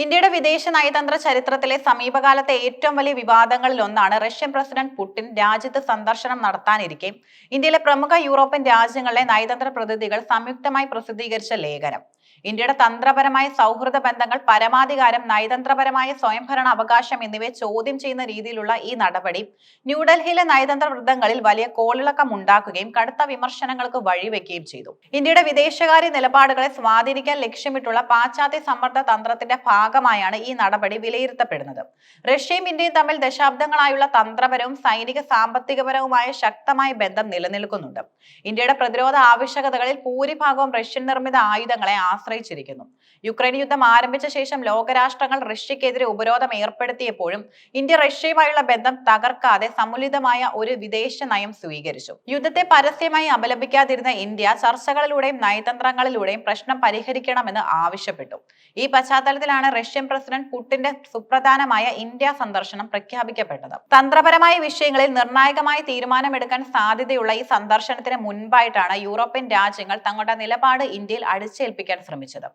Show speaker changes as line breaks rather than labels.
ഇന്ത്യയുടെ വിദേശ നയതന്ത്ര ചരിത്രത്തിലെ സമീപകാലത്തെ ഏറ്റവും വലിയ വിവാദങ്ങളിൽ ഒന്നാണ് റഷ്യൻ പ്രസിഡന്റ് പുടിൻ രാജ്യത്ത് സന്ദർശനം നടത്താനിരിക്കെ. ഇന്ത്യയിലെ പ്രമുഖ യൂറോപ്യൻ രാജ്യങ്ങളിലെ നയതന്ത്ര പ്രതിനിധികൾ സംയുക്തമായി പ്രസിദ്ധീകരിച്ച ലേഖനം. ഇന്ത്യയുടെ തന്ത്രപരമായ സൗഹൃദ ബന്ധങ്ങൾ പരമാധികാരം നയതന്ത്രപരമായ സ്വയംഭരണ അവകാശം എന്നിവയെ ചോദ്യം ചെയ്യുന്ന രീതിയിലുള്ള ഈ നടപടി ന്യൂഡൽഹിയിലെ നയതന്ത്ര വൃത്തങ്ങളിൽ വലിയ കോളിളക്കം ഉണ്ടാക്കുകയും കടുത്ത വിമർശനങ്ങൾക്ക് വഴിവെക്കുകയും ചെയ്തു. ഇന്ത്യയുടെ വിദേശകാര്യ നിലപാടുകളെ സ്വാധീനിക്കാൻ ലക്ഷ്യമിട്ടുള്ള പാശ്ചാത്യ സമ്മർദ്ദ തന്ത്രത്തിന്റെ ഭാഗമായാണ് ഈ നടപടി വിലയിരുത്തപ്പെടുന്നത്. റഷ്യയും ഇന്ത്യയും തമ്മിൽ ദശാബ്ദങ്ങളായുള്ള തന്ത്രപരവും സൈനിക സാമ്പത്തികപരവുമായ ശക്തമായ ബന്ധം നിലനിൽക്കുന്നുണ്ട്. ഇന്ത്യയുടെ പ്രതിരോധ ആവശ്യകതകളിൽ ഭൂരിഭാഗവും റഷ്യൻ നിർമ്മിത ആയുധങ്ങളെ ആശ്രയിച്ചിരിക്കുന്നു. യുക്രൈൻ യുദ്ധം ആരംഭിച്ച ശേഷം ലോകരാഷ്ട്രങ്ങൾ റഷ്യക്കെതിരെ ഉപരോധം ഏർപ്പെടുത്തിയപ്പോഴും ഇന്ത്യ റഷ്യയുമായുള്ള ബന്ധം തകർക്കാതെ സമുലിതമായ ഒരു വിദേശ നയം സ്വീകരിച്ചു. യുദ്ധത്തെ പരസ്യമായി അപലപിക്കാതിരുന്ന ഇന്ത്യ ചർച്ചകളിലൂടെയും നയതന്ത്രങ്ങളിലൂടെയും പ്രശ്നം പരിഹരിക്കണമെന്ന് ആവശ്യപ്പെട്ടു. ഈ പശ്ചാത്തലത്തിലാണ് റഷ്യൻ പ്രസിഡന്റ് പുടിന്റെ സുപ്രധാനമായ ഇന്ത്യ സന്ദർശനം പ്രഖ്യാപിക്കപ്പെട്ടത്. തന്ത്രപരമായ വിഷയങ്ങളിൽ നിർണായകമായ തീരുമാനമെടുക്കാൻ സാധ്യതയുള്ള ഈ സന്ദർശനത്തിന് മുൻപായിട്ടാണ് യൂറോപ്യൻ രാജ്യങ്ങൾ തങ്ങളുടെ നിലപാട് ഇന്ത്യയിൽ അടിച്ചേൽപ്പിക്കാൻ ശ്രമിച്ചത്.